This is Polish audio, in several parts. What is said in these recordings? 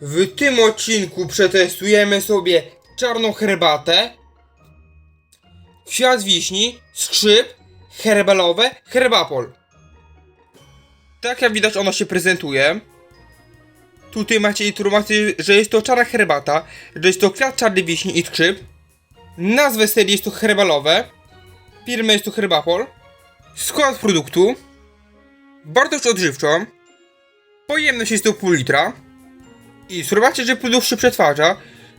W tym odcinku przetestujemy sobie czarną herbatę, kwiat wiśni, skrzyp, herbalowe, herbapol. Tak jak widać ono się prezentuje. Tutaj macie informację, że jest to czarna herbata, że jest to kwiat czarnej wiśni i skrzyp. Nazwę serii jest to herbalowe. Firma jest to herbapol. Skład produktu. Wartość odżywczą. Pojemność jest to pół litra. I spróbujcie, że produkt się przetwarza,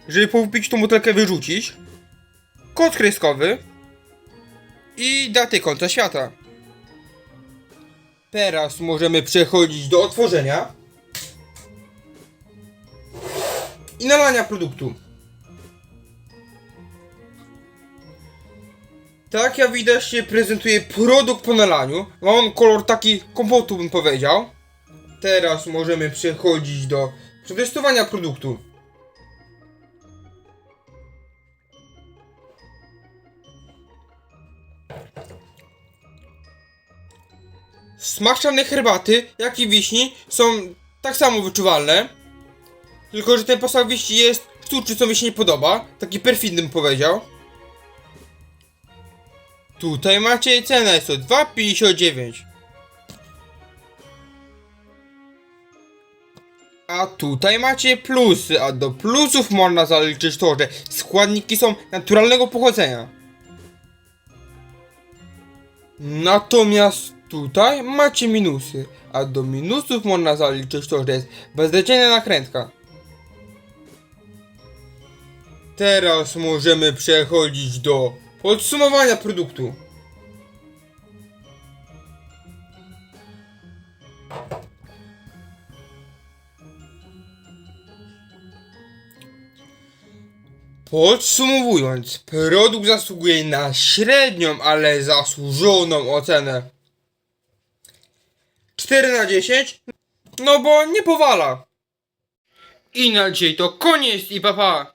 żeby po wypiciu tą butelkę wyrzucić. Kod kreskowy. I daty końca świata. Teraz możemy przechodzić do otworzenia. I nalania produktu. Tak jak widać się prezentuje produkt po nalaniu. Ma on kolor taki kompotu bym powiedział. Teraz możemy przechodzić do przetestowania produktu. Smak czarnej herbaty, jak i wiśni są tak samo wyczuwalne. Tylko, że ten posmak wiśni jest sztuczny, co mi się nie podoba. Taki perfidny bym powiedział. Tutaj macie cenę, jest to 2,59. A tutaj macie plusy, a do plusów można zaliczyć to, że składniki są naturalnego pochodzenia. Natomiast tutaj macie minusy, a do minusów można zaliczyć to, że jest bezdeciejna nakrętka. Teraz możemy przechodzić do podsumowania produktu. Podsumowując, produkt zasługuje na średnią, ale zasłużoną ocenę. 4 na 10? No bo nie powala. I na dzisiaj to koniec i papa.